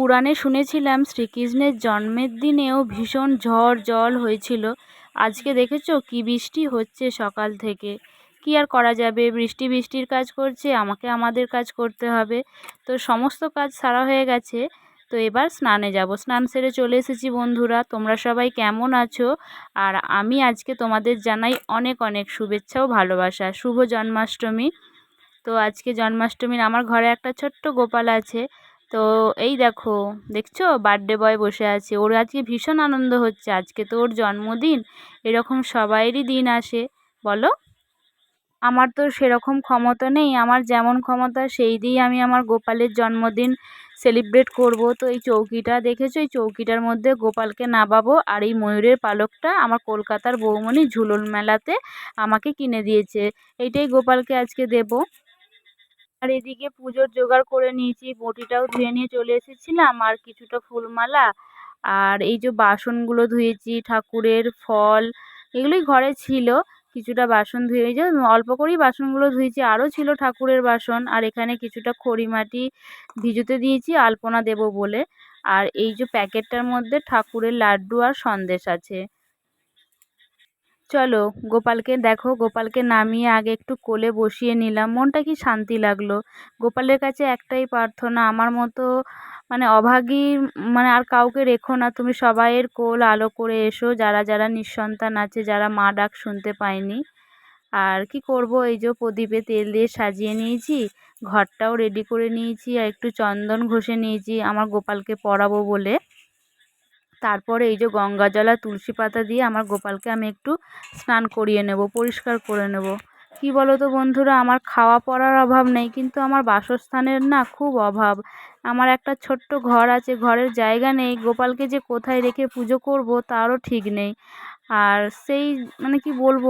পুরাণে শুনেছিলাম শ্রীকৃষ্ণের জন্মের দিনেও ভীষণ ঝড় জল হয়েছিল। আজকে দেখেছ কী বৃষ্টি হচ্ছে সকাল থেকে? কী আর করা যাবে? বৃষ্টি বৃষ্টির কাজ করছে, আমাকে আমাদের কাজ করতে হবে। তো সমস্ত কাজ সারা হয়ে গেছে, তো এবার স্নানে যাব। স্নান সেরে চলে এসেছি বন্ধুরা, তোমরা সবাই কেমন আছো? আর আমি আজকে তোমাদের জানাই অনেক অনেক শুভেচ্ছা ও ভালোবাসা। শুভ জন্মাষ্টমী। তো আজকে জন্মাষ্টমীর আমার ঘরে একটা ছোট্ট গোপাল আছে তো এই দেখো, দেখছ? বার্থডে বয় বসে আছে। ওর আজকে ভীষণ আনন্দ হচ্ছে। আজকে তো ওর জন্মদিন। এরকম সবাইয়েরই দিন আসে। বলো? আমার তো সেরকম ক্ষমতা নেই। আমার যেমন ক্ষমতা, সেই দিয়েই আমি আমার গোপালের জন্মদিন সেলিব্রেট করব। তো এই চৌকিটা দেখেছ? এই চৌকিটার মধ্যে গোপালকে নামাবো আর এই ময়ূরের পালকটা আমার কলকাতার বৌমণি ঝুলন মেলাতে আমাকে কিনে দিয়েছে। এইটাই গোপালকে আজকে দেবো। আর এদিকে পুজোর জোগাড় করে নিয়েছি, বটিটাও ধুয়ে নিয়ে চলে এসেছিলাম, আর কিছুটা ফুলমালা, আর এই যে বাসনগুলো ধুয়েছি, ঠাকুরের ফল, এগুলোই ঘরে ছিল, কিছুটা বাসন ধুয়ে যে অল্প করেই বাসনগুলো ধুয়েছি, আরও ছিল ঠাকুরের বাসন, আর এখানে কিছুটা খড়ি মাটি ভিজোতে দিয়েছি, আলপনা দেবো বলে, আর এই যে প্যাকেটটার মধ্যে ঠাকুরের লাড্ডু আর সন্দেশ আছে। চলো গোপালকে দেখো, গোপালকে নামিয়ে আগে একটু কোলে বসিয়ে নিলাম। মনটা কি শান্তি লাগল? গোপালের কাছে একটাই প্রার্থনা, আমার মতো মানে অভাগী মানে আর কাউকে রেখো না, তুমি সবাইয়ের কোল আলো করে এসো, যারা যারা নিঃসন্তান আছে, যারা মা ডাক শুনতে পায়নি। আর কি করব? এই যে প্রদীপে তেল দিয়ে সাজিয়ে নিয়েছি, ঘরটাও রেডি করে নিয়েছি, আর একটু চন্দন ঘষে নিয়েছি, আমার গোপালকে পরাবো বলে। তারপরে এই যে গঙ্গা জল আর তুলসী পাতা দিয়ে আমার গোপালকে আমি একটু স্নান করিয়ে নেব, পরিষ্কার করে নেব। কি বলো তো বন্ধুরা, আমার খাওয়া পরার অভাব নেই, কিন্তু আমার বাসস্থানের না খুব অভাব। আমার একটা ছোট্ট ঘর আছে, ঘরের জায়গা নেই, গোপালকে যে কোথায় রেখে পুজো করব তারও ঠিক নেই। আর সেই মানে কি বলব,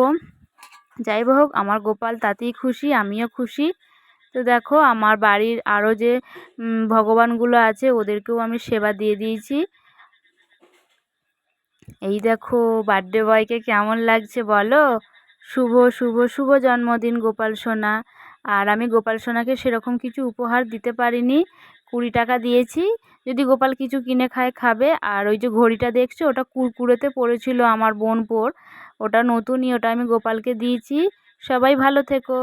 যাই হোক, আমার গোপাল তাতেই খুশি, আমিও খুশি। তো দেখো, আমার বাড়ির আরও যে ভগবানগুলো আছে, ওদেরকেও আমি সেবা দিয়ে দিয়েছি। এই দেখো বার্থডে বয়কে কেমন লাগছে বলো? শুভ শুভ শুভ জন্মদিন গোপাল সোনা। আর আমি গোপাল সোনাকে সেরকম কিছু উপহার দিতে পারিনি। কুড়ি টাকা দিয়েছি। যদি গোপাল কিছু কিনে খায়, খাবে। আর ওই যে ঘড়িটা দেখছ, ওটা কুরকুরেতে পড়েছিল আমার বোন পোর। ওটা নতুনই, ওটা আমি গোপালকে দিয়েছি। সবাই ভালো থেকো।